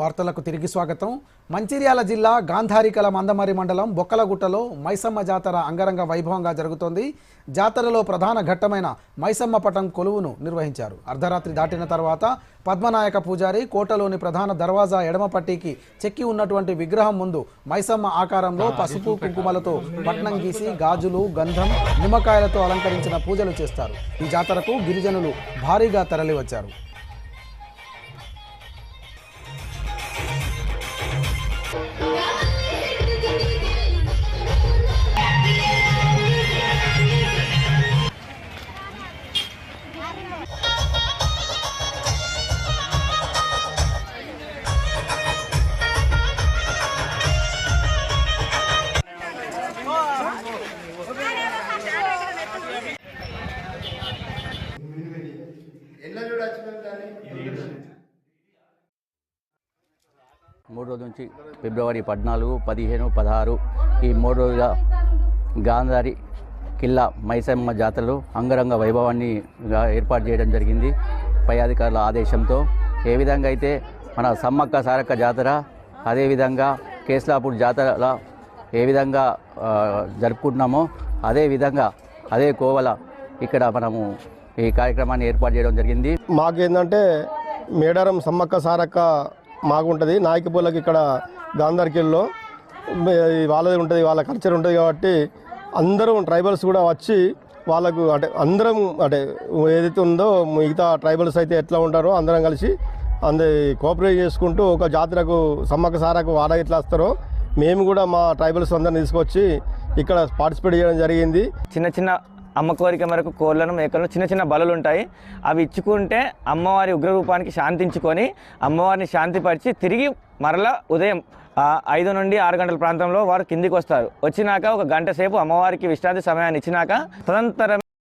వార్తలకు తిరిగి స్వాగతం. మంచిర్యాల జిల్లా గాంధారికల మందమరి మండలం బొక్కలగుట్టలో మైసమ్మ జాతర అంగరంగ వైభవంగా జరుగుతోంది. జాతరలో ప్రధాన ఘట్టమైన మైసమ్మ పటం కొలువును నిర్వహించారు. అర్ధరాత్రి దాటిన తర్వాత పద్మనాయక పూజారి కోటలోని ప్రధాన దర్వాజా ఎడమ పట్టీకి చెక్కి ఉన్నటువంటి విగ్రహం ముందు మైసమ్మ ఆకారంలో పసుపు కుంకుమలతో పట్నం గీసి గాజులు గంధం నిమ్మకాయలతో అలంకరించిన పూజలు చేస్తారు. ఈ జాతరకు గిరిజనులు భారీగా తరలివచ్చారు. ಎಲ್ಲರೂ ರಚನೆ మూడు రోజుల నుంచి ఫిబ్రవరి పద్నాలుగు పదిహేను పదహారు ఈ మూడు రోజుల గాంధారి కిల్లా మైసమ్మ జాతరలు అంగరంగ వైభవాన్ని ఏర్పాటు చేయడం జరిగింది. పై అధికారుల ఆదేశంతో ఏ విధంగా అయితే మన సమ్మక్క సారక్క జాతర అదేవిధంగా కేస్లాపూర్ జాతర ఏ విధంగా జరుపుకుంటున్నామో అదేవిధంగా అదే కోవల ఇక్కడ మనము ఈ కార్యక్రమాన్ని ఏర్పాటు చేయడం జరిగింది. మాకేంటంటే మేడారం సమ్మక్క సారక్క మాకుంటుంది. నాయకపోలకి ఇక్కడ గాంధర్కిల్లో వాళ్ళది ఉంటుంది వాళ్ళ కల్చర్ ఉంటుంది కాబట్టి అందరం ట్రైబల్స్ కూడా వచ్చి వాళ్ళకు అంటే అందరం అంటే ఏదైతే ఉందో మిగతా ట్రైబల్స్ అయితే ఎట్లా ఉంటారో అందరం కలిసి అంద కోఆపరేట్ చేసుకుంటూ ఒక జాతరకు సమ్మక్క సారకు వాడ ఎట్లా వస్తారో మేము కూడా మా ట్రైబల్స్ అందరిని తీసుకొచ్చి ఇక్కడ పార్టిసిపేట్ చేయడం జరిగింది. చిన్న చిన్న అమ్మ కోరిక మేరకు కోళ్ళను మేకలను చిన్న చిన్న బలలు ఉంటాయి అవి ఇచ్చుకుంటే అమ్మవారి ఉగ్రరూపానికి శాంతించుకొని అమ్మవారిని శాంతిపరిచి తిరిగి మరలా ఉదయం ఐదు నుండి ఆరు గంటల ప్రాంతంలో వారు కిందికి వస్తారు. వచ్చినాక ఒక గంట సేపు అమ్మవారికి విశ్రాంతి సమయాన్ని ఇచ్చినాక తదనంతరం